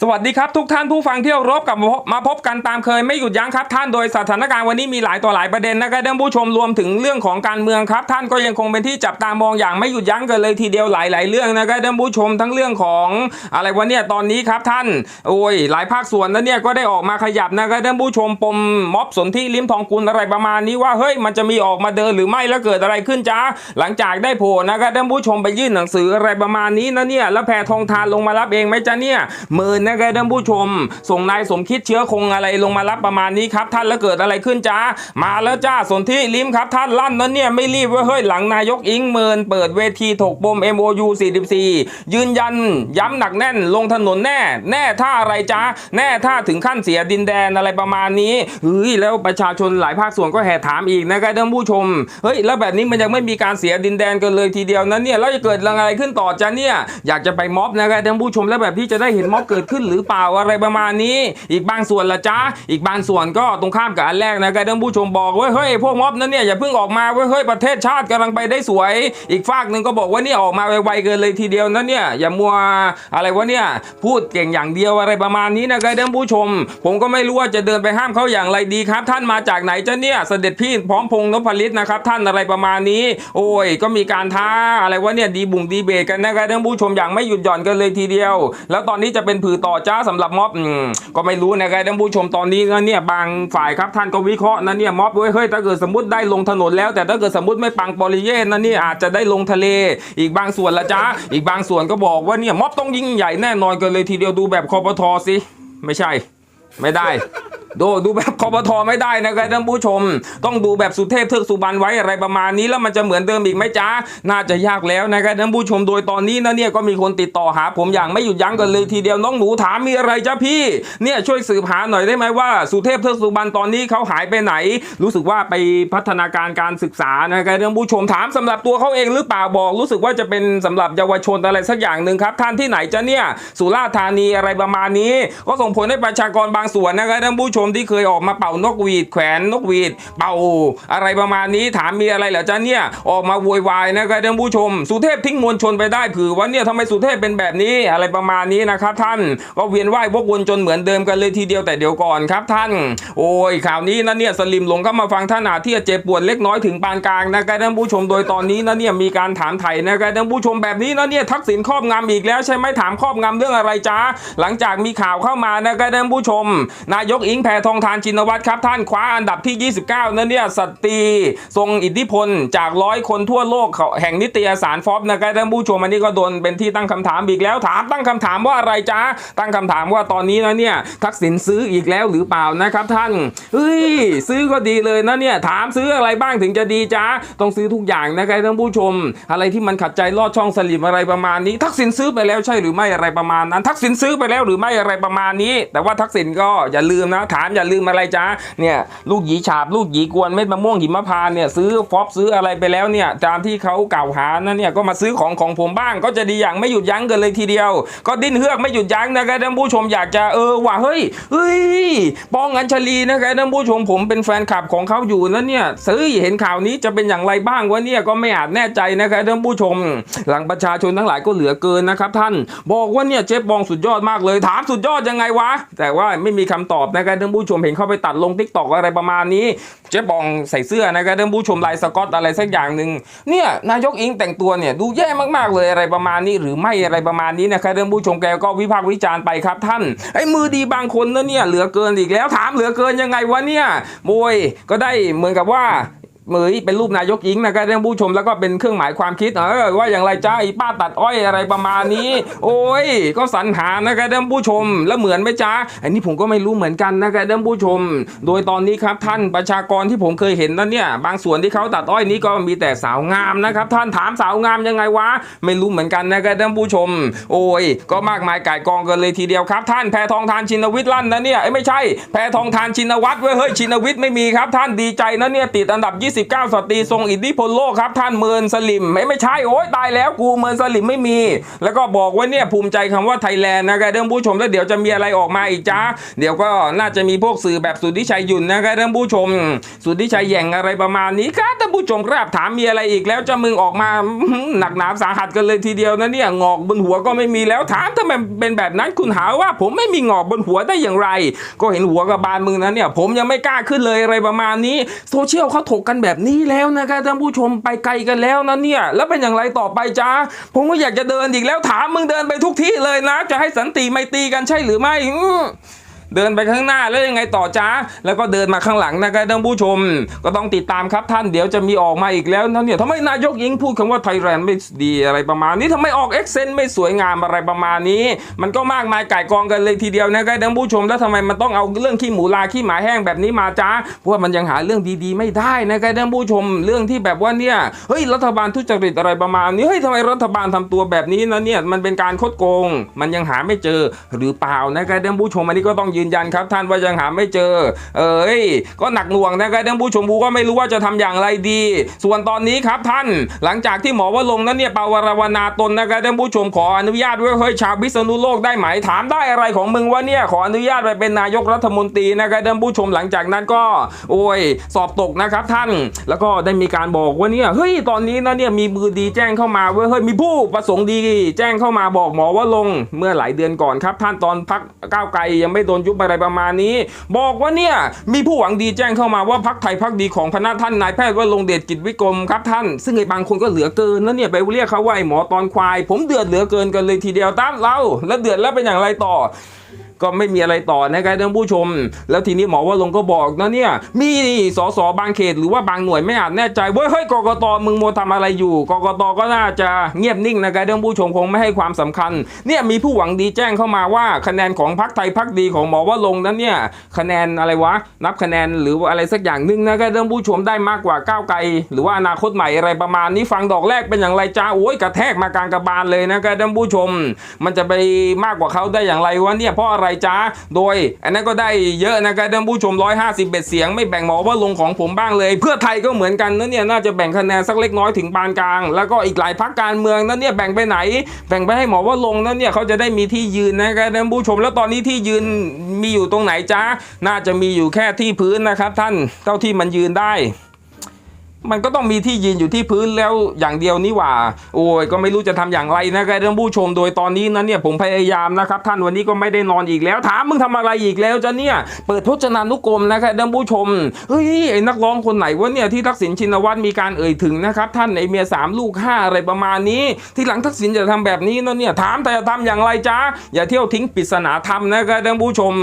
สวัสดีครับทุกท่านผู้ฟังที่เคารบกับมาพบกันตามเคยไม่หยุดยั้งครับท่านโดยสถานการณ์วันนี้มีหลายต่อหลายประเด็นนะครับท่านผู้ชมรวมถึงเรื่องของการเมืองครับ ท่านก็ยังคงเป็นที่จับตามองอย่างไม่หยุดยั้งกันเลยทีเดียวหลาย ๆ เรื่องนะครับท่านผู้ชมทั้งเรื่องของอะไรวะเนี่ยตอนนี้ครับท่านโอ้ยหลายภาคส่วนนั้นเนี่ยก็ได้ออกมาขยับนะครับท่านผู้ชมปมม็อบสนที่ลิ้มทองกุลอะไรประมาณนี้ว่าเฮ้ยมันจะมีออกมาเดินหรือไม่แล้วเกิดอะไรขึ้นจ้าหลังจากได้โผล่นะครับท่านผู้ชมไปยื่นหนังสืออะไรประมาณนี้นะเนี่ยแล้วแพทองทานลงมารับเองไหมจ้าเนี่ยมื่นนะครับท่านผู้ชม ส่งนายสมคิดเชื้อคงอะไรลงมารับประมาณนี้ครับท่านแล้วเกิดอะไรขึ้นจ้ามาแล้วจ้าสนที่ลิ้มครับท่านลั่นนั้นเนี่ยไม่รีบว้ยเฮ้ยหลังนายกอิงเมินเปิดเวทีถกปม MOU 44 ยืนยันย้ำหนักแน่นลงถนนแน่ แน่ท่าอะไรจ้าแน่ท่าถึงขั้นเสียดินแดนอะไรประมาณนี้เฮ้ยแล้วประชาชนหลายภาคส่วนก็แห่ถามอีกนะครับท่านผู้ชมเฮ้ยแล้วแบบนี้มันยังไม่มีการเสียดินแดนกันเลยทีเดียวนั้นเนี่ยแล้วจะเกิดอะไรขึ้นต่อจ้าเนี่ยอยากจะไปม็อบนะครับท่านผู้ชมแล้วแบบที่จะได้เห็นม็อบเกิดขึ้นหรือเปล่าอะไรประมาณนี้ อีกบางส่วนละจ้าอีกบางส่วนก็ตรงข้ามกับอันแรกนะครับท่านผู้ชมบอกว้ยเฮ้ยพวกม็อบนั้นเนี่ยอย่าเพิ่งออกมาเว้ยเฮ้ยประเทศชาติกำลังไปได้สวย อีกฝากหนึ่งก็บอกว่านี่ออกมาไวๆเกินเลยทีเดียวนะเนี่ยอย่ามัวอะไรวะเนี่ยพูดเก่งอย่างเดียวอะไรประมาณนี้นะครับท่านผู้ชม ผมก็ไม่รู้ว่าจะเดินไปห้ามเขาอย่างไรดีครับ ท่านมาจากไหนจ้ะเนี่ยเสด็จพี่พร้อมพงษ์นพลิตนะครับท่านอะไรประมาณนี้ โอ้ย ก็มีการท้าอะไรวะเนี่ยดีบุ่งดีเบตกันนะครับท่านผู้ชมอย่างไม่หยุดหย่อนกันเลยทีเดียว แล้วตอนนี้จะเป็นผือต่อจ้าสำหรับม็อบก็ไม่รู้นะครับท่านผู้ชมตอนนี้นะเนี่ยบางฝ่ายครับท่านก็วิเคราะห์นะเนี่ยม็อบเว้ยเฮ้ยถ้าเกิดสมมติได้ลงถนนแล้ว แต่ถ้าเกิดสมมติไม่ปังปริเยนนะเนี่ยอาจจะได้ลงทะเล อีกบางส่วนละจ้าอีกบางส่วนก็บอกว่าเนี่ยม็อบต้องยิ่งใหญ่แน่นอนกันเลยทีเดียวดูแบบคอปทสิ ไม่ใช่ ไม่ได้ ดูดูแบบคอปทไม่ได้นะครับท่านผู้ชม ต้องดูแบบสุเทพเทือกสุบรรณไว้อะไรประมาณนี้แล้วมันจะเหมือนเดิมอีกไหมจ้าน่าจะยากแล้วนะครับท่านผู้ชมโดยตอนนี้นะเนี่ยก็มีคนติดต่อหา ผมอย่างไม่หยุดยั้งกันเลยทีเดียวน้องหนูถามมีอะไรจ้าพี่ เนี่ยช่วยสืบหาหน่อยได้ไหมว่าสุเทพเทือกสุบรรณตอนนี้เขาหายไปไหน รู้สึกว่าไปพัฒนาการการศึกษานะครับท่านผู้ชมถามสำหรับตัวเขาเองหรือเปล่าบอก รู้สึกว่าจะเป็นสำหรับเยาวชนอะไรสักอย่างหนึ่งครับท่านที่ไหนจะเนี่ยสุราษฎร์ธานีอะไรประมาณนี้ ก็ส่งผลให้ประชากรบางางส่วนนะครับท่านผู้ชมที่เคยออกมาเป่านกหวีดแขวนนกหวีด เป่าอะไรประมาณนี้ถามมีอะไรเหรอจ๊ะเนี่ยออกมาโวยวายนะครับท่านผู้ชม สุเทพทิ้งมวลชนไปได้ผือว่าเนี่ยทำไมสุเทพเป็นแบบนี้อะไรประมาณนี้นะครับท่านก็เวียนว่ายพวกวนจนเหมือนเดิมกันเลยทีเดียวแต่เดี๋ยวก่อนครับท่าน โอ้ยข่าวนี้นะเนี่ยสลิมหลงเข้ามาฟังท่านอาที่เจ็บปวดเล็กน้อยถึงปานกลางนะครับท่านผู้ชมโดยตอนนี้นะเนี่ยมีการถามไถ่นะครับท่านผู้ชมแบบนี้นะเนี่ยทักษิณครอบงำอีกแล้วใช่ไหมถามครอบงำเรื่องอะไรจ้าหลังจากมีข่าวเข้ามานะครับท่านผู้ชมนายกอิงแพทองทานชินวัตรครับ ท่านคว้าอันดับที่ 29 นั่นเนี่ยสตรีทรงอิทธิพลจากร้อยคนทั่วโลกเขาแห่งนิตยสารฟอบนะครับท่านผู้ชมอันนี้ก็โดนเป็นที่ตั้งคำถามอีกแล้วถามตั้งคำถามว่าอะไรจ้าตั้งคำถามว่าตอนนี้นะเนี่ยทักษิณซื้ออีกแล้วหรือเปล่านะครับท่านเฮ้ยซื้อก็ดีเลยนะเนี่ยถามซื้ออะไรบ้างถึงจะดีจ้าต้องซื้อทุกอย่างนะครับท่านผู้ชม อะไรที่มันขัดใจลอดช่องสลิมอะไรประมาณนี้ ทักษิณซื้อไปแล้วใช่หรือไม่อะไรประมาณนั้น ทักษิณซื้อไปแล้วหรือไม่อะไรประมาณนี้ แต่ว่าทักษิณก็อย่าลืมนะถามอย่าลืมอะไรจ้าเนี่ยลูกหยีฉาบลูกหยีกวนเม็ดมะม่วงหิมพานเนี่ยซื้อฟอบซื้ออะไรไปแล้วเนี่ยตามที่เขากล่าวหานั่นเนี่ยก็มาซื้อของของผมบ้าง ก็จะดีอย่างไม่หยุดยั้งกันเลยทีเดียว ก็ดิ้นเฮือกไม่หยุดยั้งนะครับท่านผู้ชมอยากจะเออว่าเฮ้ยเฮ้ยปองอัญชลีนะครับท่านผู้ชมผมเป็นแฟนคลับของเขาอยู่นะเนี่ยซื้อเห็นข่าวนี้จะเป็นอย่างไรบ้างวะเนี่ยก็ไม่อาจแน่ใจนะครับท่านผู้ชม หลังประชาชนทั้งหลายก็เหลือเกินนะครับท่าน บอกว่าเนี่ยเจ๊บองสุดยอดมากเลยถามสุดยอดยังไงวะ แต่ว่าไม่มีคำตอบนะครับท่านผู้ชมเห็นเข้าไปตัดลงทิกตอกอะไรประมาณนี้ เจ๊บองใส่เสื้อนะครับท่านผู้ชมลายสกอตอะไรสักอย่างหนึ่งเนี่ยนายกอิงแต่งตัวเนี่ยดูแย่มากๆเลยอะไรประมาณนี้หรือไม่อะไรประมาณนี้นะครับท่านผู้ชมแกก็วิพากษ์วิจารณ์ไปครับท่านไอ้มือดีบางคนนะเนี่ยเหลือเกินอีกแล้วถามเหลือเกินยังไงวะเนี่ยโวยก็ได้เหมือนกับว่า มือเป็นรูปนายกหญิงนะครับท่านผู้ชมแล้วก็เป็นเครื่องหมายความคิดเออว่าอย่างไรจ้าไอ้ป้าตัดอ้อยอะไรประมาณนี้ โอ้ย ก็สรรหานะครับท่านผู้ชม แล้วเหมือนไหมจ้าอันนี้ผมก็ไม่รู้เหมือนกันนะครับท่านผู้ชม โดยตอนนี้ครับท่านประชากรที่ผมเคยเห็นนั้นเนี่ย บางส่วนที่เขาตัดอ้อยนี้ก็มีแต่สาวงามนะครับ ท่านถามสาวงามยังไงวะไม่รู้เหมือนกันนะครับท่านผู้ชม โอ้ย ก็มากมายก่ายกองกันเลยทีเดียวครับ ท่านแพทองทานชินวิทย์ลั่นนะเนี่ยเอ้ยไม่ใช่แพทองทานชินวัตรเว้ยเฮ้ยชินวิทย์ไม่มีครับ ท่านดีใจนะเนี่ยติดอันดับ19สตรีทรงอิทธิพลโลกครับท่านเมินสลิมไม่ไม่ใช่โอ้ยตายแล้วกูเมินสลิมไม่มี แล้วก็บอกว่าเนี่ยภูมิใจคำว่าไทยแลนด์นะครับท่านผู้ชมแล้วเดี๋ยวจะมีอะไรออกมาอีกจ้าเดี๋ยวก็น่าจะมีพวกสื่อแบบสุดทธิชัยหยุ่นนะครับท่านผู้ชม สุดทธิชัยแย่งอะไรประมาณนี้ครับท่านผู้ชมครับถามมีอะไรอีกแล้วจะมึงออกมาอื้อหือหนักหนาสาหัสกันเลยทีเดียวนะเนี่ยงอกบนหัวก็ไม่มีแล้วถามทำไมเป็นแบบนั้นคุณหาว่า ผมไม่มีงอกบนหัวได้อย่างไร ก็เห็นหัวกับบานมึงนะเนี่ย ผมยังไม่กล้าขึ้นเลยอะไรประมาณนี้โซเชียลเขาถกกันแบบนี้แล้วนะครับท่านผู้ชมไปไกลกันแล้วนะเนี่ยแล้วเป็นอย่างไรต่อไปจ้าผมก็อยากจะเดินอีกแล้วถามมึงเดินไปทุกที่เลยนะ จะให้สันติไม่ตีกันใช่หรือไม่อื เดินไปข้างหน้าแล้วยังไงต่อจ้าแล้วก็เดินมาข้างหลังนะครับท่านผู้ชม ก็ต้องติดตามครับท่านเดี๋ยวจะมีออกมาอีกแล้วนะเนี่ยทำไมนายกยิงพูดคำว่าไทยแลนด์ไม่ดีอะไรประมาณนี้ทำไมออกเอ็กเซนต์ไม่สวยงามอะไรประมาณนี้ มันก็มากมายไก่กองกันเลยทีเดียวนะครับท่านผู้ชมแล้วทำไมมันต้องเอาเรื่องขี้หมูลาขี้หมาแห้งแบบนี้มาจ้าเพราะว่ามันยังหาเรื่องดีๆ ไม่ได้นะครับท่านผู้ชมเรื่องที่แบบว่าเนี่ยเฮ้ยรัฐบาลทุจริตอะไรประมาณนี้เฮ้ยทำไมรัฐบาลทำตัวแบบนี้นะเนี่ยมันเป็นการคดโกง มันยังหาไม่เจอหรือเปล่านะครับท่านผู้ชมอันนี้ก็ต้องยืนยันครับท่านว่ายังหาไม่เจอ เอ้ยก็หนักหน่วงนะครับท่านผู้ชมบูก็ไม่รู้ว่าจะทำอย่างไรดี ส่วนตอนนี้ครับท่านหลังจากที่หมอว่าลงนั้นเนี่ยปาวรวนาตนนะครับท่านผู้ชมขออนุญาตไว้เฮ้ยชาวพิษณุโลกได้ไหมถามได้อะไรของมึงว่าเนี่ยขออนุญาตไปเป็นนายกรัฐมนตรีนะครับท่านผู้ชมหลังจากนั้นก็ โอ้ย สอบตกนะครับท่าน แล้วก็ได้มีการบอกว่าเนี่ยเฮ้ยตอนนี้นะเนี่ยมีมือดีแจ้งเข้ามาเว้ยเฮ้ยมีผู้ประสงค์ดี แจ้งเข้ามาบอกหมอว่าลงเมื่อหลายเดือนก่อนครับ ท่านตอนพักก้าวไกลยังไม่โดนยุบอะไรประมาณนี้ บอกว่าเนี่ยมีผู้หวังดีแจ้งเข้ามาว่าพักไทยพักดีของพนักท่านนายแพทย์ว่าลงเดชกิจวิกรมครับท่าน ซึ่งไอ้บางคนก็เหลือเกินนะเนี่ยไปเรียกเขาว่าไอ้หมอตอนควาย ผมเดือดเหลือเกินกันเลยทีเดียวตามเรา แล้วเดือดแล้วเป็นอย่างไรต่อ ก็ไม่มีอะไรต่อนะครับท่านผู้ชม แล้วทีนี้หมอว่าลงก็บอกนะเนี่ย มีสสบางเขตหรือว่าบางหน่วยไม่อาจแน่ใจเว้ยเฮ้ยกกตมึงโมวทำอะไรอยู่กกตก็น่าจะเงียบนิ่งนะครับท่านผู้ชมคงไม่ให้ความสำคัญ เนี่ยมีผู้หวังดีแจ้งเข้ามาว่าคะแนนของพรรคไทยพรรคดีของหมอว่าลงนั้นเนี่ยคะแนนอะไรวะ นับคะแนนหรือว่าอะไรสักอย่างหนึ่งนะครับท่านผู้ชมได้มากกว่าก้าวไกล หรือว่าอนาคตใหม่อะไรประมาณนี้ฟังดอกแรกเป็นอย่างไรจ้าโอ้ยกระแทกมากลางกระบาลเลยนะครับท่านผู้ชม มันจะไปมากกว่าเขาได้อย่างไรวะเนี่ยเพราะอะไรจ้าโดย อันนั้นก็ได้เยอะนะครับท่านผู้ชม 150เบ็ดเสียงไม่แบ่งหมอว่าลงของผมบ้างเลย เพื่อไทยก็เหมือนกันนะเนี่ยน่าจะแบ่งคะแนนสักเล็กน้อยถึงปานกลาง แล้วก็อีกหลายพักการเมืองนั่นเนี่ยแบ่งไปไหน แบ่งไปให้หมอว่าลงนั่นเนี่ยเขาจะได้มีที่ยืนนะครับท่านผู้ชม แล้วตอนนี้ที่ยืนมีอยู่ตรงไหนจ้าน่าจะมีอยู่แค่ที่พื้นนะครับ ท่านเท่าที่มันยืนได้ มันก็ต้องมีที่ยืนอยู่ที่พื้นแล้วอย่างเดียวนี่หว่า โอ้ยก็ไม่รู้จะทำอย่างไรนะครับท่านผู้ชมโดยตอนนี้นั้นเนี่ยผมพยายามนะครับ ท่านวันนี้ก็ไม่ได้นอนอีกแล้ว ถามมึงทำอะไรอีกแล้วจะเนี่ยเปิดพจนานุกรมนะครับท่านผู้ชมเฮ้ยไอ้นักร้องคนไหนวะเนี่ยที่ทักษิณชินวัตรมีการเอ่ยถึงนะครับ ท่านไอเมียสามลูกห้าอะไรประมาณนี้ ที่หลังทักษิณจะทำแบบนี้นะเนี่ยถามแต่จะทำอย่างไรจ้าอย่าเที่ยวทิ้งปริศนาธรรมนะครับท่านผู้ชม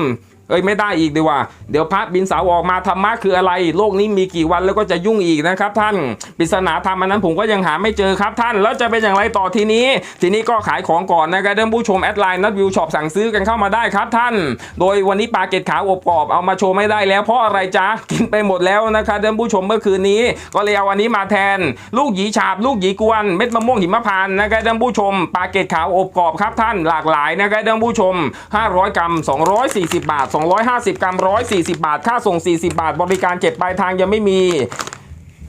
เอ้ยไม่ได้อีกดีว่า เดี๋ยวพระบินเสาออกมาธรรมะคืออะไร โลกนี้มีกี่วันแล้วก็จะยุ่งอีกนะครับท่านปริศนาธรรมอันนั้นผมก็ยังหาไม่เจอครับท่าน แล้วจะเป็นอย่างไรต่อทีนี้ ทีนี้ก็ขายของก่อนนะครับท่านผู้ชมแอดไลน์นัดวิวช็อปสั่งซื้อกันเข้ามาได้ครับท่าน โดยวันนี้ปลาเกตขาวอบกรอบเอามาโชว์ไม่ได้แล้วเพราะอะไรจ๊ะกินไปหมดแล้วนะครับท่านผู้ชมเมื่อคืนนี้ ก็เลยเอาอันนี้มาแทน ลูกหยีฉาบลูกหยีกวนเม็ดมะม่วงหิมพานต์นะครับท่านผู้ชมปลาเกตขาวอบกรอบครับท่านหลากหลายนะครับท่านผู้ชม 500 กรัม 240 บาท250 กรัม 140 บาท ค่าส่ง 40 บาท บริการเก็บปลายทางยังไม่มี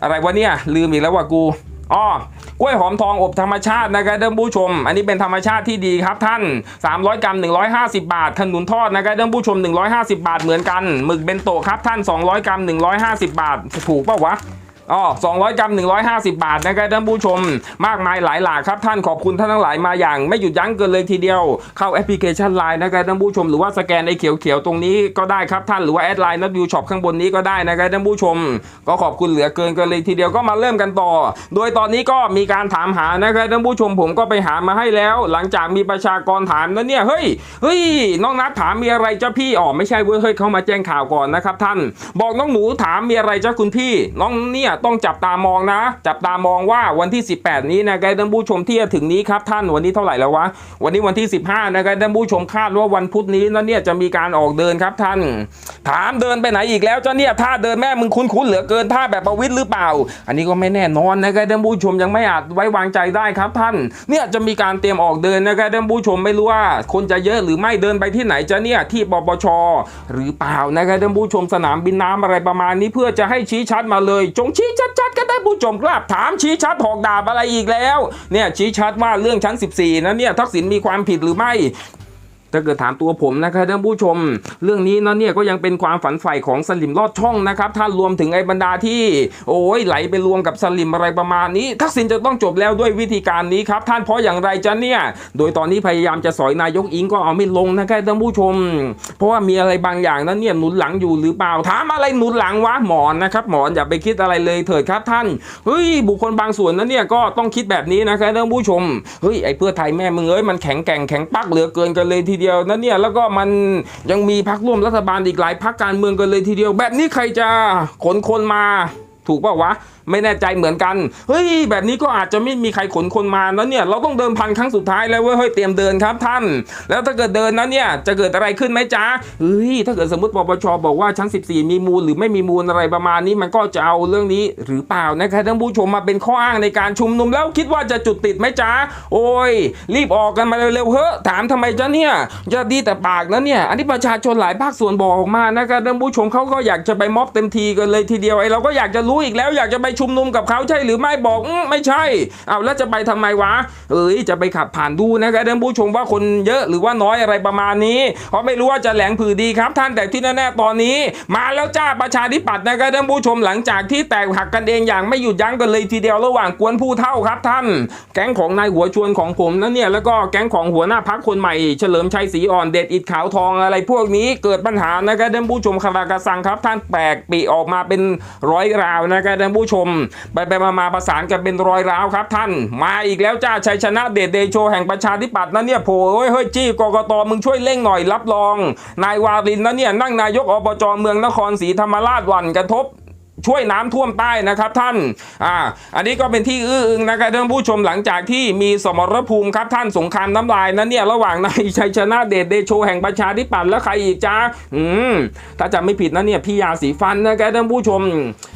อะไรวะเนี่ย ลืมอีกแล้วว่ะกูอ้อกล้วยหอมทองอบธรรมชาตินะครับท่านผู้ชม อันนี้เป็นธรรมชาติที่ดีครับท่าน 300 กรัม 150 บาท ขนุนทอดนะครับท่านผู้ชม 150 บาทเหมือนกัน หมึกเบนโตครับท่าน 200 กรัม 150 บาท ถูกป่าวะ อ๋อ200 กรัม 150 บาทนะครับท่านผู้ชม มากมายหลายหลากครับท่านขอบคุณท่านทั้งหลายมาอย่าง ไม่หยุดยั้งเกินเลยทีเดียว เข้าแอปพลิเคชันไลน์นะครับท่านผู้ชมหรือว่าสแกนไอ้เขียวๆตรงนี้ก็ได้ครับท่านหรือว่าแอดไลน์นัดวิวช็อปข้างบนนี้ก็ได้นะครับท่านผู้ชม ก็ขอบคุณเหลือเกินกันเลยทีเดียวก็มาเริ่มกันต่อ โดยตอนนี้ก็มีการถามหานะครับท่านผู้ชมผมก็ไปหามาให้แล้ว หลังจากมีประชากรถามนะเนี่ยเฮ้ยเฮ้ยน้องนัดถามมีอะไรเจ้าพี่อ๋อไม่ใช่เว้ยเฮ้ยเข้ามาแจ้งข่าวก่อนนะครับท่าน บอกน้องหนูถามมีอะไรจ้าคุณพี่ น้องเนี่ยต้องจับตามองนะ จับตามองว่าวันที่ 18 นี้นะครับท่านผู้ชมที่จะถึงนี้ครับท่านวันนี้เท่าไหร่แล้ววะวันนี้วันที่ 15นะครับท่านผู้ชมคาดว่าวันพุธนี้นะเนี่ยจะมีการออกเดินครับท่าน ถามเดินไปไหนอีกแล้วเจ้าเนี่ยท่าเดินแม่มึงคุ้นๆเหลือเกินท่าแบบประวิตรหรือเปล่า อันนี้ก็ไม่แน่นอนนะครับท่านผู้ชมยังไม่อาจไว้วางใจได้ครับท่าน เนี่ยจะมีการเตรียมออกเดินนะครับท่านผู้ชมไม่รู้ว่า คนจะเยอะหรือไม่เดินไปที่ไหนจะเนี่ยที่ปปชหรือเปล่านะครับท่านผู้ชมสนามบินน้ำอะไรประมาณนี้เพื่อจะให้ชี้ชัดมาเลยจงชชี้ชัดๆก็ได้ผู้ชมครับถามชี้ชัดหอกดาบอะไรอีกแล้วเนี่ยชี้ชัดว่าเรื่องชั้น 14นั้นเนี่ยทักษิณมีความผิดหรือไม่ ถ้าเกิดถามตัวผมนะครับท่านผู้ชม เรื่องนี้นะเนี่ยก็ยังเป็นความฝันใฝ่ของสลิมลอดช่องนะครับถ้ารวมถึงไอ้บรรดาที่ โอ้ยไหลไปรวมกับสลิมอะไรประมาณนี้ ทักษิณจะต้องจบแล้วด้วยวิธีการนี้ครับท่านเพราะอย่างไรจะเนี่ย โดยตอนนี้พยายามจะสอยนายกอิงก็เอาไม่ลงนะครับท่านผู้ชม เพราะว่ามีอะไรบางอย่างนั้นเนี่ยหนุนหลังอยู่หรือเปล่าถามอะไรหนุนหลังวะหมอนนะครับหมอนอย่าไปคิดอะไรเลยเถิดครับท่านเฮ้ยบุคคลบางส่วนนั้นเนี่ยก็ต้องคิดแบบนี้นะครับท่านผู้ชมเฮ้ยไอ้เพื่อไทยแม่มึงเอ้ยมันแข็งแกร่งแข็งปักเหลือเกินกันเลยทีเดียวนะเนี่ยแล้วก็มันยังมีพักร่วมรัฐบาลอีกหลายพักการเมืองกันเลยทีเดียว แบบนี้ใครจะขนคนมา ถูกป่าวะ ไม่แน่ใจเหมือนกัน เฮ้ย แบบนี้ก็อาจจะไม่มีใครขนคนมาแล้วเนี่ย เราต้องเดินพันครั้งสุดท้ายแล้วเว้ยเฮ้ยเตรียมเดินครับท่าน แล้วถ้าเกิดเดินนั้นเนี่ยจะเกิดอะไรขึ้นไหมจ๊ะเฮ้ยถ้าเกิดสมมติปปชบอกว่าชั้น 14 มีมูลหรือไม่มีมูลอะไรประมาณนี้มันก็จะเอาเรื่องนี้หรือเปล่านะครับท่านผู้ชมมาเป็นข้ออ้างในการชุมนุมแล้วคิดว่าจะจุดติดไหมจ๊ะโอ้ย รีบออกกันมาเร็วๆเฮ้อถามทำไมจ๊ะเนี่ยจะดีแต่ปากนะเนี่ยอันนี้ประชาชนหลายภาคส่วนบอกออกมานะครับท่านผู้ชมเขาก็อยากจะไปม็อบเต็มทีกันเลยทีเดียวไอ้เราก็อยากจะรูู้้อีกแล้วอยากจะไปชุมนุมกับเขาใช่หรือไม่บอกอมไม่ใช่เอาแล้วจะไปทำไมวะเอ้ยจะไปขับผ่านดูนะครับท่านผู้ชมว่าคนเยอะหรือว่าน้อยอะไรประมาณนี้ เพราะไม่รู้ว่าจะแหลงผือดีครับ ท่านแต่ที่แน่ๆตอนนี้ มาแล้วจ้าประชาธิปัตย์นะครับท่านผู้ชมหลังจากที่แตกหักกันเองอย่างไม่หยุดยั้งกันเลยทีเดียวระหว่างกวนผู้เท่าครับท่าน แก๊งของนายหัวชวนของผมนั่นเนี่ยแล้วก็แก๊งของหัวหน้าพักคนใหม่ เฉลิมชัยศรีอ่อนเด็ดอิดขาวทองอะไรพวกนี้เกิดปัญหานะครับท่านผู้ชมคารากระสังครับ ท่านแปลกปีออกมาเป็นร้อยราวนะครับท่านผู้ชม ไปไปมามาประสานกันเป็นรอยร้าวครับท่าน มาอีกแล้วจ้าชัยชนะเดชเดโชแห่งประชาธิปัตย์นะเนี่ยโผล่เฮ้ยเฮ้ยจี้กกตมึงช่วยเร่งหน่อยรับรอง นายวารินนะเนี่ยนั่งนายกอบจเมืองนครศรีธรรมราชวันกระทบ ช่วยน้ำท่วมใต้นะครับท่าน อ่า อันนี้ก็เป็นที่อื้ออึงนะครับท่านผู้ชมหลังจากที่มีสมรภูมิครับท่านสงครามน้ำลายนั้นเนี่ยระหว่างนายชัยชนะเดชเดโชแห่งประชาธิปัตย์และใครอีกจ้าอืม ถ้าจำไม่ผิดนะเนี่ยพี่ยาสีฟันนะครับท่านผู้ชม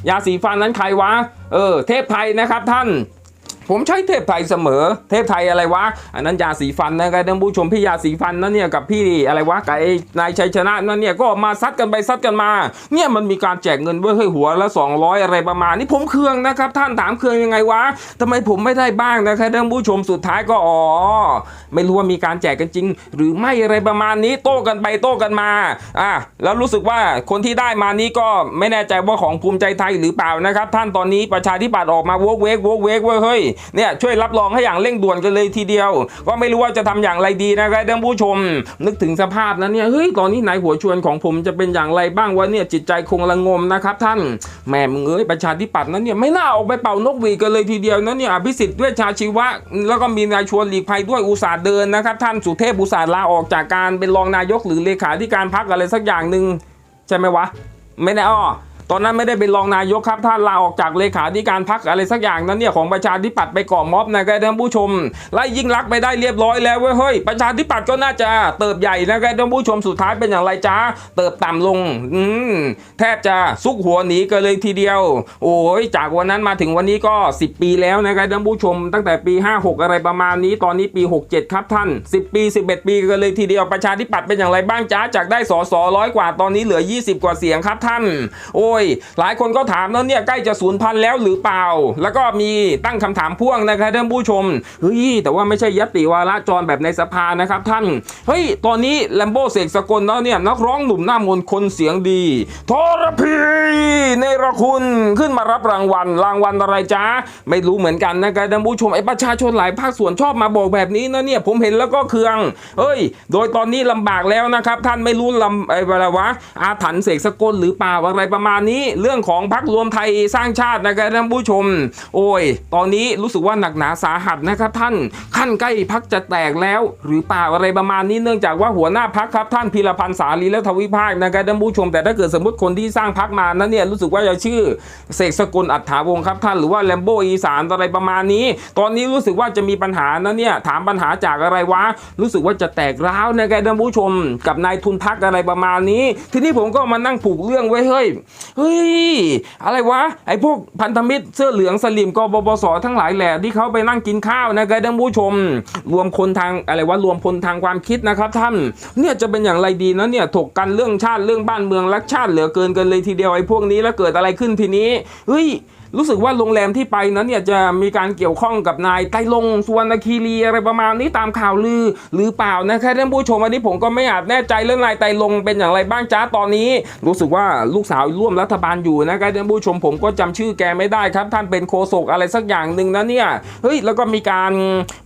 ยาสีฟันนั้นใครวะ เออ เทพไทยนะครับท่าน ผมใช้เทพไทยเสมอ เทพไทยอะไรวะ อันนั้นยาสีฟันนะครับท่านผู้ชมพี่ยาสีฟันนั่นเนี่ยกับพี่อะไรวะกับไอ้นายชัยชนะนั่นเนี่ยก็มาซัดกันไปซัดกันมา เนี่ยมันมีการแจกเงินเว้ยเฮ้ยหัวละ 200 อะไรประมาณนี้ผมเคืองนะครับ ท่านถามเคืองยังไงวะทำไมผมไม่ได้บ้างนะครับท่านผู้ชมสุดท้ายก็อ๋อไม่รู้ว่ามีการแจกกันจริง หรือไม่อะไรประมาณนี้โต้กันไปโต้กันมาอะแล้วรู้สึกว่าคนที่ได้มานี้ก็ไม่แน่ใจว่าของภูมิใจไทยหรือเปล่านะครับ ท่านตอนนี้ประชาธิปัตย์ออกมาโวกเวกโวกเวกเว้ยเฮ้ยเนี่ยช่วยรับรองให้อย่างเร่งด่วนกันเลยทีเดียว ก็ไม่รู้ว่าจะทำอย่างไรดีนะครับท่านผู้ชม นึกถึงสภาพนั้นเนี่ยเฮ้ยตอนนี้นายหัวชวนของผมจะเป็นอย่างไรบ้างวะเนี่ยจิตใจคงระงมนะครับท่านแม่มึงเอ้ยประชาธิปัตย์นั้นเนี่ยไม่น่าออกไปเป่านกหวีกันเลยทีเดียวนะเนี่ยอภิสิทธิ์เวชชาชีวะ แล้วก็มีนายชวนหลีกภัยด้วยอุตสาห์เดินนะครับท่านสุเทพอุตสาห์ลาออกจากการเป็นรองนายกหรือเลขาธิการพักอะไรสักอย่างหนึ่งใช่ไหมวะ ไม่แน่อ้อ ตอนนั้นไม่ได้เป็นรองนายกครับท่านลาออกจากเลขาธิการพักอะไรสักอย่างนั้นเนี่ยของประชาธิปัตย์ไปก่อม็อบนะครับท่านผู้ชมไล่ยิ่งรักษณ์ไปได้เรียบร้อยแล้วเว้ยเฮ้ยประชาธิปัตย์ก็น่าจะเติบใหญ่นะครับท่านผู้ชมสุดท้ายเป็นอย่างไรจ้าเติบต่ำลงอืมแทบจะซุกหัวหนีกันเลยทีเดียว โอ้ยจากวันนั้นมาถึงวันนี้ก็ 10 ปีแล้วนะครับท่านผู้ชม ตั้งแต่ปี 56 อะไรประมาณนี้ตอนนี้ปี 67 ครับท่าน 10 ปี 11 ปีกันเลยทีเดียวประชาธิปัตย์เป็นอย่างไรบ้างจ้าจากได้สอสอร้อยกว่าตอนนี้เหลือ 20 กว่าเสียงครับท่าน โอ้ยหลายคนก็ถามแล้วเนี่ยใกล้จะสูญพันธุ์แล้วหรือเปล่า แล้วก็มีตั้งคำถามพ่วงนะครับท่านผู้ชมเฮ้ยแต่ว่าไม่ใช่ยติวาระจรแบบในสภานะครับท่านเฮ้ยตอนนี้แลมโบ้เสกสกลแล้วเนี่ยนักร้องหนุ่มหน้ามนคนเสียงดีทรพีเนระคุณขึ้นมารับรางวัล รางวัลอะไรจ้าไม่รู้เหมือนกันนะครับท่านผู้ชมไอ้ประชาชนหลายภาคส่วนชอบมาบอกแบบนี้นะเนี่ยผมเห็นแล้วก็เคืองเฮ้ย โดยตอนนี้ลำบากแล้วนะครับ ท่านไม่รู้ลำไอ้อะไรวะอาถรรพ์เสกสกลหรือเปล่าอะไรประมาณนี้เรื่องของพักรวมไทยสร้างชาตินะครับท่านผู้ชม โอ้ย ตอนนี้รู้สึกว่าหนักหนาสาหัสนะครับท่านขั้นใกล้พักจะแตกแล้ว หรือเปล่าอะไรประมาณนี้เนื่องจากว่าหัวหน้าพักครับท่านพีรพันธ์สาลีและทวิภาคนะครับท่านผู้ชม แต่ถ้าเกิดสมมติคนที่สร้างพักมานั้นเนี่ยรู้สึกว่าจะชื่อเสกสกุลอัฏฐาวงครับท่านหรือว่าแลมโบอีสานอะไรประมาณนี้ ตอนนี้รู้สึกว่าจะมีปัญหานะเนี่ยถามปัญหาจากอะไรวะรู้สึกว่าจะแตกร้าวนะครับท่านผู้ชม กับนายทุนพักอะไรประมาณนี้ ทีนี้ผมก็มานั่งผูกเรื่องไว้เฮ้ยเฮ้ย อะไรวะ ไอ้พวกพันธมิตรเสื้อเหลืองสลิมกบบสทั้งหลายแหล่ที่เขาไปนั่งกินข้าวนะครับท่านผู้ชม รวมคนทางอะไรวะรวมพลทางความคิดนะครับท่านเนี่ยจะเป็นอย่างไรดีนะเนี่ยถกกันเรื่องชาติเรื่องบ้านเมืองรักชาติเหลือเกินกันเลยทีเดียวไอ้พวกนี้แล้วเกิดอะไรขึ้นทีนี้เฮ้ย รู้สึกว่าโรงแรมที่ไปนั้นเนี่ยจะมีการเกี่ยวข้องกับนายไตลงสุวรรณคีรีอะไรประมาณนี้ตามข่าวลือหรือเปล่านะครับท่านผู้ชมอันนี้ผมก็ไม่อาจแน่ใจเรื่องนายไตลงเป็นอย่างไรบ้างจ้าตอนนี้ รู้สึกว่าลูกสาวร่วมรัฐบาลอยู่นะครับท่านผู้ชมผมก็จำชื่อแกไม่ได้ครับ ท่านเป็นโฆษกอะไรสักอย่างหนึ่งนะเนี่ยเฮ้ยแล้วก็มีการ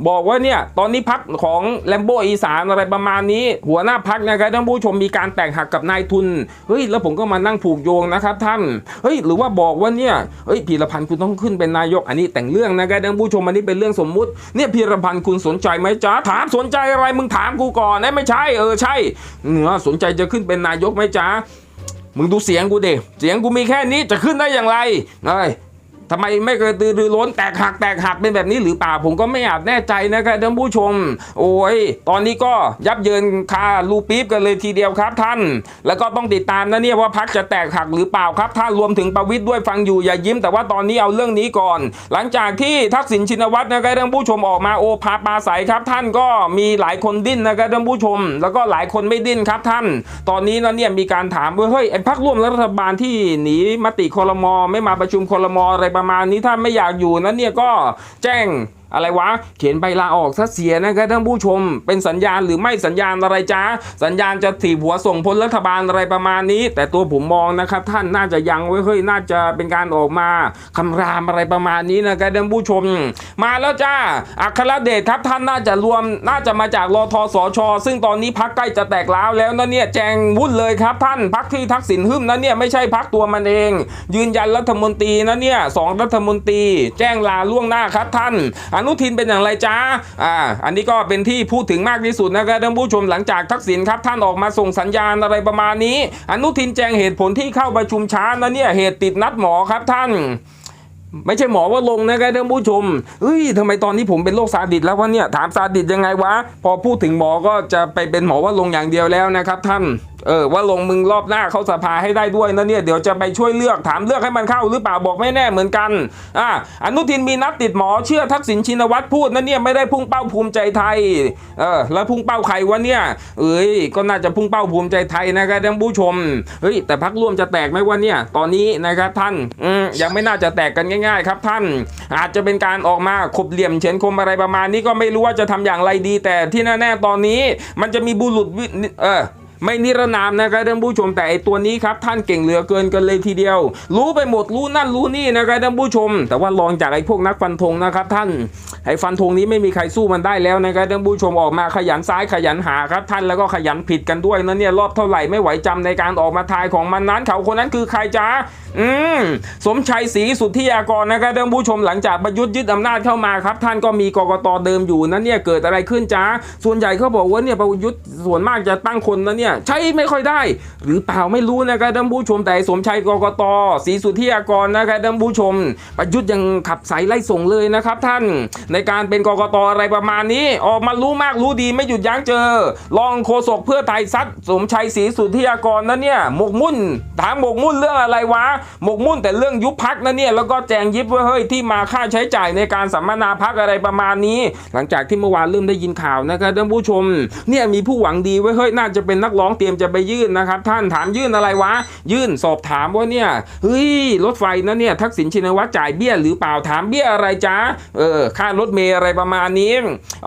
บอกว่าเนี่ยตอนนี้พักของแลมโบอีสานอะไรประมาณนี้ หัวหน้าพักนะครับท่านผู้ชมมีการแตกหักกับนายทุนเฮ้ยแล้วผมก็มานั่งผูกโยงนะครับท่านเฮ้ยหรือว่าบอกว่าเนี่ยเฮ้ยพีรพันธ์คุณต้องขึ้นเป็นนายกอันนี้แต่งเรื่องนะครับท่านผู้ชมอันนี้เป็นเรื่องสมมุติเนี่ยพีรพันธ์คุณสนใจไหมจ๊ะถามสนใจอะไรมึงถามกูก่อนนะไม่ใช่เออใช่เนื้อสนใจจะขึ้นเป็นนายกไหมจ๊ะมึงดูเสียงกูเดิเสียงกูมีแค่นี้จะขึ้นได้อย่างไรเอ้ย ทำไมไม่กระตือรือร้นแตกหักแตกหักเป็นแบบนี้หรือเปล่าผมก็ไม่อาจแน่ใจนะครับท่านผู้ชม โอ้ย ตอนนี้ก็ยับเยินคาลูปี๊บกันเลยทีเดียวครับท่าน แล้วก็ต้องติดตามนะเนี่ยว่าพักจะแตกหักหรือเปล่าครับท่ารวมถึงประวิตยด้วยฟังอยู่อย่ายิ้ม แต่ว่าตอนนี้เอาเรื่องนี้ก่อน หลังจากที่ทักษิณชินวัตรนะครับท่านผู้ชมออกมาโอภาปาใสครับท่านก็มีหลายคนดิ้นนะครับท่านผู้ชม แล้วก็หลายคนไม่ดิ้นครับท่าน ตอนนี้นะเนี่ยมีการถามว่าเฮ้ยไอ้พักร่วมรัฐบาลที่หนีมติคอรมอไม่มาประชุมคอรมออะไรประประมาณนี้ถ้าไม่อยากอยู่นั้นเนี่ยก็แจ้ง อะไรวะ เขียนใบลาออกซะเสียนะครับท่านผู้ชม เป็นสัญญาณหรือไม่สัญญาณอะไรจ้าสัญญาณจะถีบหัวส่งพ้นรัฐบาลอะไรประมาณนี้ แต่ตัวผมมองนะครับท่านน่าจะยังไว้เฮ้ยน่าจะเป็นการออกมาคำรามอะไรประมาณนี้นะครับท่านผู้ชม มาแล้วจ้าอัครเดชครับท่านน่าจะรวมน่าจะมาจากรอทสช ซึ่งตอนนี้พักใกล้จะแตกล้าวแล้วนะเนี่ยแจงวุ่นเลยครับท่านพักที่ทักษิณหึ่มนะเนี่ยไม่ใช่พักตัวมันเอง ยืนยันรัฐมนตรีนะเนี่ยสองรัฐมนตรี แจ้งลาล่วงหน้าครับท่านนุทินเป็นอย่างไรจ้าอ่าอันนี้ก็เป็นที่พูดถึงมากที่สุดนะครับท่านผู้ชมหลังจากทักษิณครับท่านออกมาส่งสัญญาณอะไรประมาณนี้ อนุทินแจงเหตุผลที่เข้าประชุมช้านะเนี่ยเหตุติดนัดหมอครับท่าน ไม่ใช่หมอว่าลงนะครับท่านผู้ชมเฮ้ยทำไมตอนนี้ผมเป็นโรคซาดิสแล้ววะเนี่ย ถามซาดิสยังไงวะ พอพูดถึงหมอก็จะไปเป็นหมอว่าลงอย่างเดียวแล้วนะครับ ท่าน เออว่าลงมึงรอบหน้าเข้าสภาให้ได้ด้วยนะเนี่ย เดี๋ยวจะไปช่วยเลือกถามเลือกให้มันเข้าหรือเปล่าบอกไม่แน่เหมือนกัน อ่าอนุทินมีนัดติดหมอเชื่อทักษิณชินวัตรพูดนะเนี่ยไม่ได้พุ่งเป้าภูมิใจไทย เออแล้วพุ่งเป้าใครวะเนี่ย เอ้ยก็น่าจะพุ่งเป้าภูมิใจไทยนะครับท่านผู้ชม เฮ้ยแต่พักร่วมจะแตกไหมวะเนี่ย ตอนนี้นะครับท่าน อืมยังไม่น่าจะแตกกันง่ายๆครับท่าน อาจจะเป็นการออกมาขบเหลี่ยมเฉนคมอะไรประมาณนี้ก็ไม่รู้ว่าจะทำอย่างไรดี แต่ที่แน่ๆตอนนี้ มันจะมีบุรุษเออ ไม่นิรนามนะครับท่านผู้ชมแต่ไอตัวนี้ครับท่านเก่งเหลือเกินกันเลยทีเดียว รู้ไปหมดรู้นั่นรู้นี่นะครับท่านผู้ชม แต่ว่าลองจากไอพวกนักฟันธงนะครับท่านไอฟันธงนี้ไม่มีใครสู้มันได้แล้วนะครับท่านผู้ชมออกมาขยันซ้ายขยันหาครับท่านแล้วก็ขยันผิดกันด้วยนะเนี่ยรอบเท่าไหร่ไม่ไหวจำในการออกมาทายของมันนั้นเขาคนนั้นคือใครจ้าอืมสมชัยศรีสุทธิยากรนะครับท่านผู้ชมหลังจากประยุทธ์ยึดอำนาจเข้ามาครับ ท่านก็มีกกตเดิมอยู่นั้นเนี่ยเกิดอะไรขึ้นจ้าส่วนใหญ่เขาบอกว่าเนี่ยประยุทธ์ส่วนมากจะตั้งคนนะเนี่ยใช้ไม่ค่อยได้ หรือเปล่าไม่รู้นะครับท่านผู้ชมแต่สมชัยกกตศรีสุทธิยากรนะครับท่านผู้ชม ประยุทธ์ยังขับสายไล่ส่งเลยนะครับท่านในการเป็นกกตอะไรประมาณนี้ ออกมารู้มากรู้ดีไม่หยุดยั้งเจอรองโฆษกเพื่อไทยซัดสมชัยศรีสุทธิยากรนะเนี่ยหมกมุ่นถามหมกมุ่นเรื่องอะไรวะหมกมุ่นแต่เรื่องยุบพักนะเนี่ยแล้วก็แจงยิบว่าเฮ้ยที่มาค่าใช้จ่ายในการสัมมนาพักอะไรประมาณนี้ หลังจากที่เมื่อวานเริ่มได้ยินข่าวนะครับท่านผู้ชมเนี่ยมีผู้หวังดีไว้เฮ้ยน่าจะเป็นนักร้องเตรียมจะไปยื่นนะครับ ท่านถามยื่นอะไรวะ ยื่นสอบถามว่าเนี่ยเฮ้ยรถไฟนะเนี่ยทักษิณชินวัตรจ่ายเบี้ยหรือเปล่าถามเบี้ยอะไรจ้าเออค่ารถเมย์อะไรประมาณนี้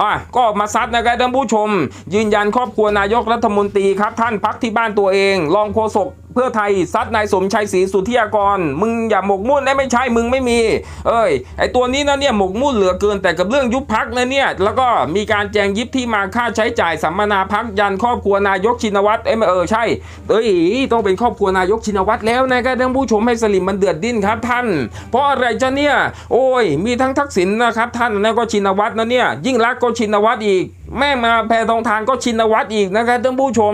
อะก็มาซัดนะครับท่านผู้ชม ยืนยันครอบครัวนายกรัฐมนตรีครับ ท่านพักที่บ้านตัวเองรองโฆษก เพื่อไทยซัดนายสมชัยศรีสุทธิยากร มึงอย่าหมกมุ่นได้ไม่ใช่มึงไม่มี เอ้ยไอตัวนี้นะเนี่ยหมกมุ่นเหลือเกินแต่กับเรื่องยุบพักนะเนี่ยแล้วก็มีการแจงยิบที่มาค่าใช้จ่ายสัมมนาพักยันครอบครัวนายกชินวัตรเอ้ยเออใช่เอ้ยต้องเป็นครอบครัวนายกชินวัตรแล้วนะครับท่านผู้ชมให้สลิมมันเดือดดิ้นครับท่าน เพราะอะไรจะเนี่ยโอ้ยมีทั้งทักษิณนะครับท่านแล้วก็ชินวัตรนะเนี่ยยิ่งรักก็ชินวัตรอีก แม่มาแพทองทานก็ชินวัตรอีกนะครับท่านผู้ชม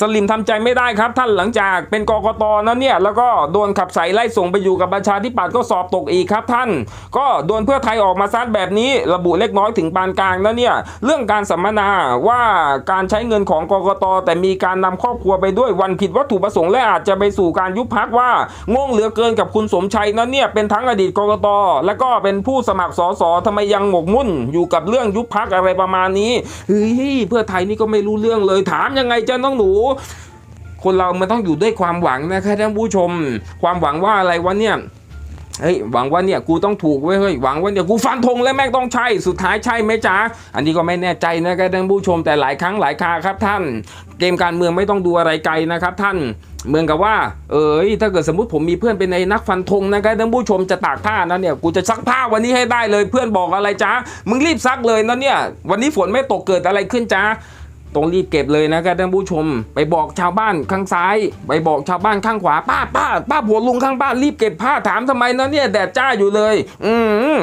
สลิมทำใจไม่ได้ครับ ท่านหลังจากเป็นกกตนะเนี่ยแล้วก็โดนขับใส่ไล่ส่งไปอยู่กับประชาธิปัตย์ก็สอบตกอีกครับท่าน ก็โดนเพื่อไทยออกมาซัดแบบนี้ ระบุเล็กน้อยถึงปานกลางนะเนี่ยเรื่องการสัมมนาว่าการใช้เงินของกกตแต่มีการนำครอบครัวไปด้วยวันผิดวัตถุประสงค์และอาจจะไปสู่การยุบพักว่างงเหลือเกินกับคุณสมชัยนะเนี่ยเป็นทั้งอดีตกกตแล้วก็เป็นผู้สมัครสสทำไมยังหมกมุ่นอยู่กับเรื่องยุบพักอะไรประมาณนี้เฮ้ยเพื่อไทยนี่ก็ไม่รู้เรื่องเลยถามยังไงจะน้องหนู คนเรามันต้องอยู่ด้วยความหวังนะครับท่านผู้ชม ความหวังว่าอะไรวะเนี่ยเฮ้ยหวังว่าเนี่ยกูต้องถูกเว้ยเฮ้ยหวังว่าเนี่ยกูฟันธงแล้วแม่งต้องใช่สุดท้ายใช่ไหมจ๊ะอันนี้ก็ไม่แน่ใจนะครับท่านผู้ชมแต่หลายครั้งหลายคาครับท่าน เกมการเมืองไม่ต้องดูอะไรไกลนะครับท่าน เหมือนกับว่า เอ้ยถ้าเกิดสมมติผมมีเพื่อนเป็นในนักฟันธงนะครับท่านผู้ชมจะตากผ้านะเนี่ยกูจะซักผ้าวันนี้ให้ได้เลยเพื่อนบอกอะไรจ๊ะมึงรีบซักเลยนะเนี่ย วันนี้ฝนไม่ตกเกิดอะไรขึ้นจ๊ะต้องรีบเก็บเลยนะครับท่านผู้ชม ไปบอกชาวบ้านข้างซ้าย ไปบอกชาวบ้านข้างขวาป้าป้าป้าผัวลุงข้างบ้านรีบเก็บผ้าถามทำไมนะเนี่ยแดดจ้าอยู่เลย อืม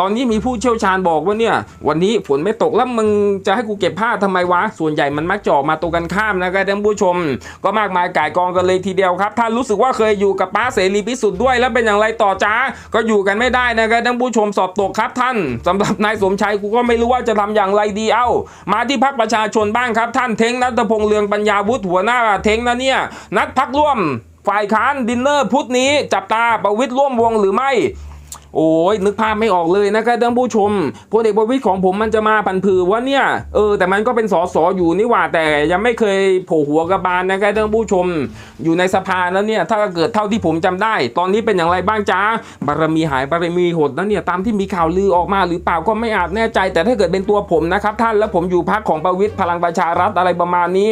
ตอนนี้มีผู้เชี่ยวชาญบอกว่าเนี่ย วันนี้ฝนไม่ตกแล้วมึงจะให้กูเก็บผ้าทำไมวะ ส่วนใหญ่มันมักจะอกมาตรงกันข้ามนะครับท่านผู้ชม ก็มากมายก่ายกองกันเลยทีเดียวครับ ถ้ารู้สึกว่าเคยอยู่กับป้าเสรีพิสุทธิ์ด้วย แล้วเป็นอย่างไรต่อจ้าก็อยู่กันไม่ได้นะครับท่านผู้ชมสอบตกครับท่านสำหรับนายสมชัยกูก็ไม่รู้ว่าจะทำอย่างไรดีเอ้า มาที่พักประชาชนบ้างครับ ท่านเทงนัทพงษ์เลืองปัญญาวุฒิหัวหน้าเทงนะเนี่ยนัดพักร่วมฝ่ายค้านดินเนอร์พุธนี้จับตาประวิตรร่วมวงหรือไม่ โอ้ยนึกภาพไม่ออกเลยนะครับท่านผู้ชมพลเอกประวิตรของผมมันจะมาพันผือว่าเนี่ยเออแต่มันก็เป็นสสอยู่นี่หว่าแต่ยังไม่เคยโผล่หัวกระบาลนะครับท่านผู้ชม อยู่ในสภาแล้วเนี่ยถ้าเกิดเท่าที่ผมจำได้ ตอนนี้เป็นอย่างไรบ้างจ้าบารมีหายบารมีหดนะเนี่ยตามที่มีข่าวลือออกมาหรือเปล่าก็ไม่อาจแน่ใจ แต่ถ้าเกิดเป็นตัวผมนะครับท่านแล้วผมอยู่พักของประวิตรพลังประชารัฐอะไรประมาณนี้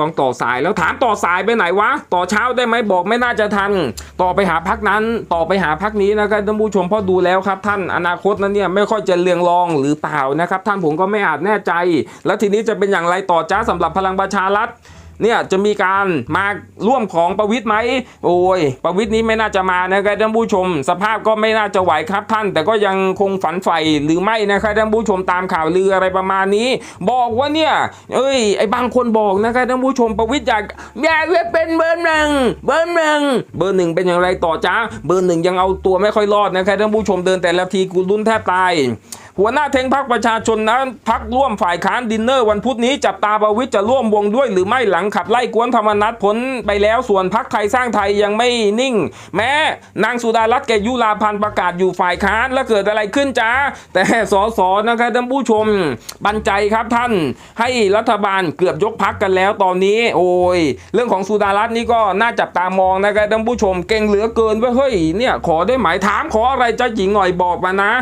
ต้องต่อสายแล้วถามต่อสายไปไหนวะ ต่อเช้าได้ไหมบอกไม่น่าจะทัน ต่อไปหาพักนั้น ต่อไปหาพักนี้นะครับท่านผู้ชมพอดูแล้วครับ ท่านอนาคตนั้นเนี่ยไม่ค่อยจะเลืองรองหรือเปล่านะครับ ท่านผมก็ไม่อาจแน่ใจ แล้วทีนี้จะเป็นอย่างไรต่อจ้าสำหรับพลังประชารัฐ เนี่ยจะมีการมาร่วมของประวิทย์ไหมโอ้ยประวิทย์นี้ไม่น่าจะมานะครับท่านผู้ชม สภาพก็ไม่น่าจะไหวครับท่าน แต่ก็ยังคงฝันใฝ่หรือไม่นะครับท่านผู้ชมตามข่าวลืออะไรประมาณนี้ บอกว่าเนี่ยเอ้ยไอ้บางคนบอกนะครับท่านผู้ชมประวิทย์อยากอยากเป็นเบอร์หนึ่งเบอร์หนึ่งเบอร์หนึ่งเป็นอย่างไรต่อจ้าเบอร์หนึ่งยังเอาตัวไม่ค่อยรอดนะครับท่านผู้ชมเดินแต่ละทีกูรุ่นแทบตาย หัวหน้าเทงพักประชาชนนั้นพักร่วมฝ่ายค้านดินเนอร์วันพุธนี้จับตาประวิทย์จะร่วมวงด้วยหรือไม่หลังขับไล่กวนธรรมนัฐพ้นไปแล้วส่วนพักไทยสร้างไทยยังไม่นิ่ง แม้นางสุดารัตน์แกยุราพันธ์ประกาศอยู่ฝ่ายค้านแล้วเกิดอะไรขึ้นจ้าแต่สสนะครับท่านผู้ชมบันใจครับท่านให้รัฐบาลเกือบยกพักกันแล้วตอนนี้ โอ้ย เรื่องของสุดารัตน์นี่ก็น่าจับตามองนะครับท่านผู้ชมเก่งเหลือเกินว่าเฮ้ยเนี่ยขอได้ไหมถามขออะไรจ้าหญิงหน่อยบอกมานะ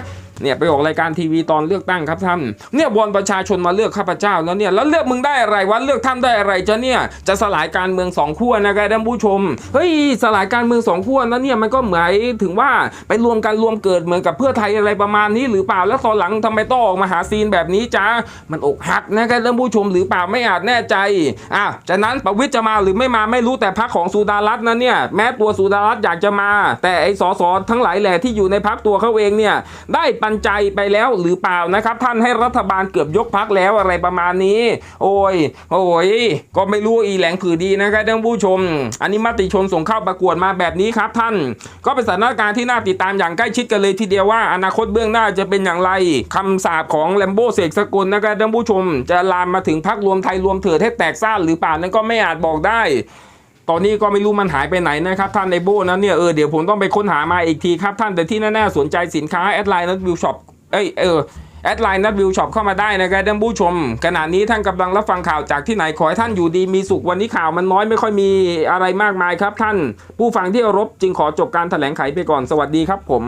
เนี่ยไปออกรายการทีวีตอนเลือกตั้งครับท่านเนี่ยวอนประชาชนมาเลือกข้าพเจ้าแล้วเนี่ยแล้วเลือกมึงได้อะไรวะเลือกท่านได้อะไรจะเนี่ยจะสลายการเมืองสองขั้วนะครับท่านผู้ชมเฮ้ยสลายการเมืองสองขั้วนั้นเนี่ยมันก็หมายถึงว่าไปรวมกันรวมเกิดเหมือนกับเพื่อไทยอะไรประมาณนี้หรือเปล่าแล้วตอนหลังทำไมต้องออกมาหาซีนแบบนี้จ้ามันอกหักนะครับท่านผู้ชมหรือเปล่าไม่อาจแน่ใจอะจากนั้นประวิตรจะมาหรือไม่มาไม่รู้แต่พักของสุดารัตน์นั้นเนี่ยแม้ตัวสุดารัตน์อยากจะมา แต่ไอ้สสทั้งหลายแหล่ที่อยู่ในพักตัวเขาเองเนี่ยได้ปันใจไปแล้วหรือเปล่านะครับ ท่านให้รัฐบาลเกือบยกพักแล้วอะไรประมาณนี้ โอ้ย โอ้ย ก็ไม่รู้อีแหลงผือดีนะครับท่านผู้ชม อันนี้มติชนส่งเข้าประกวดมาแบบนี้ครับท่าน ก็เป็นสถานการณ์ที่น่าติดตามอย่างใกล้ชิดกันเลยทีเดียวว่าอนาคตเบื้องหน้าจะเป็นอย่างไรคำสาปของแลมโบ้เสกสกุลนะครับท่านผู้ชม จะลามมาถึงพักรวมไทยรวมเถื่อให้แตกซ่านหรือเปล่านั้นก็ไม่อาจบอกได้ ตอนนี้ก็ไม่รู้มันหายไปไหนนะครับท่านในโบ้นั้นเนี่ยเออเดี๋ยวผมต้องไปค้นหามาอีกทีครับท่านแต่ที่แน่ๆสนใจสินค้าแอดไลน์นัดวิวช็อปเอ้ยเออแอดไลน์นัดวิวช็อปเข้ามาได้นะครับท่านผู้ชม ขณะนี้ท่านกำลังรับฟังข่าวจากที่ไหนขอให้ท่านอยู่ดีมีสุขวันนี้ข่าวมันน้อยไม่ค่อยมีอะไรมากมายครับ ท่าน ผู้ฟังที่รพจึงขอจบการแถลงไขไปก่อนสวัสดีครับผม